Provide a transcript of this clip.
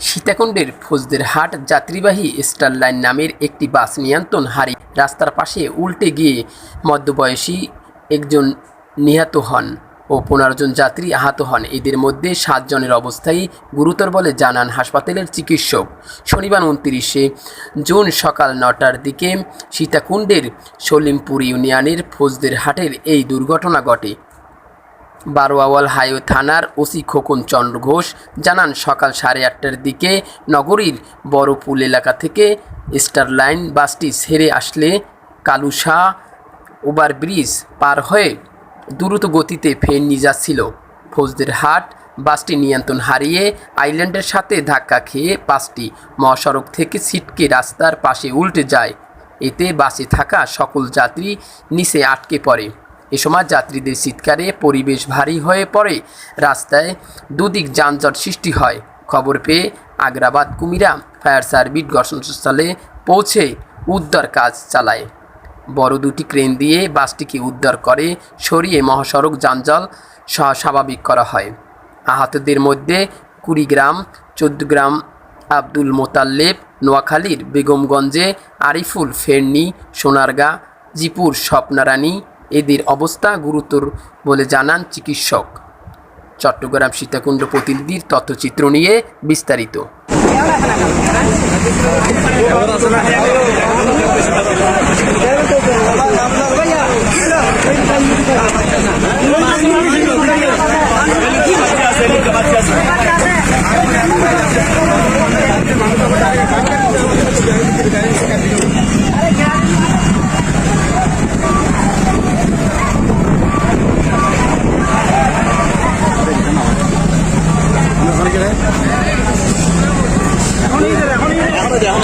সীতাকুণ্ডের ফৌজদের হাট যাত্রীবাহী star line নামের একটি বাস নিয়ন্ত্রণ হারিয়ে রাস্তার পাশে উল্টে গিয়ে মধ্যবয়সী একজন নিহত হন ও পনেরো জন যাত্রী আহত হন। এদের মধ্যে সাতজনের অবস্থাই গুরুতর বলে জানান হাসপাতালের চিকিৎসক। শনিবার উনত্রিশে জুন সকাল নটার দিকে সীতাকুণ্ডের সলিমপুর ইউনিয়নের ফৌজদের হাটের এই দুর্ঘটনা ঘটে। বারোয়াওয়াল হাইওয়ে থানার ওসি খোকন চন্দ্র ঘোষ জানান, সকাল সাড়ে আটটার দিকে নগরীর বড়পুল এলাকা থেকে স্টার লাইন বাসটি ছেড়ে আসলে কালুশা ওভার ব্রিজ পার হয়ে দ্রুত গতিতে ফের নিয়ে যাচ্ছিল। ফৌজদের হাট বাসটি নিয়ন্ত্রণ হারিয়ে আইল্যান্ডের সাথে ধাক্কা খেয়ে বাসটি মহাসড়ক থেকে ছিটকে রাস্তার পাশে উল্টে যায়। এতে বাসে থাকা সকল যাত্রী নিচে আটকে পড়ে। এ সময় যাত্রীদের চিৎকারে পরিবেশ ভারী হয়ে পড়ে, রাস্তায় দুদিক যানজট সৃষ্টি হয়। খবর পেয়ে আগ্রাবাদ কুমিরা ফায়ার সার্ভিস ঘটনাস্থলে পৌঁছে উদ্ধার কাজ চালায়। বড় দুটি ক্রেন দিয়ে বাসটিকে উদ্ধার করে সরিয়ে মহাসড়ক যানজল স্বাভাবিক করা হয়। আহতদের মধ্যে কুড়িগ্রাম, চোদ্দগ্রাম, আব্দুল মোতাল্লেব নোয়াখালীর বেগমগঞ্জে আরিফুল ফেরনি, সোনারগা, জিপুর স্বপ্নারানী এদের অবস্থা গুরুতর বলে জানান চিকিৎসক। চট্টগ্রাম সীতাকুণ্ড প্রতিনিধির তথ্যচিত্র নিয়ে বিস্তারিত। এখন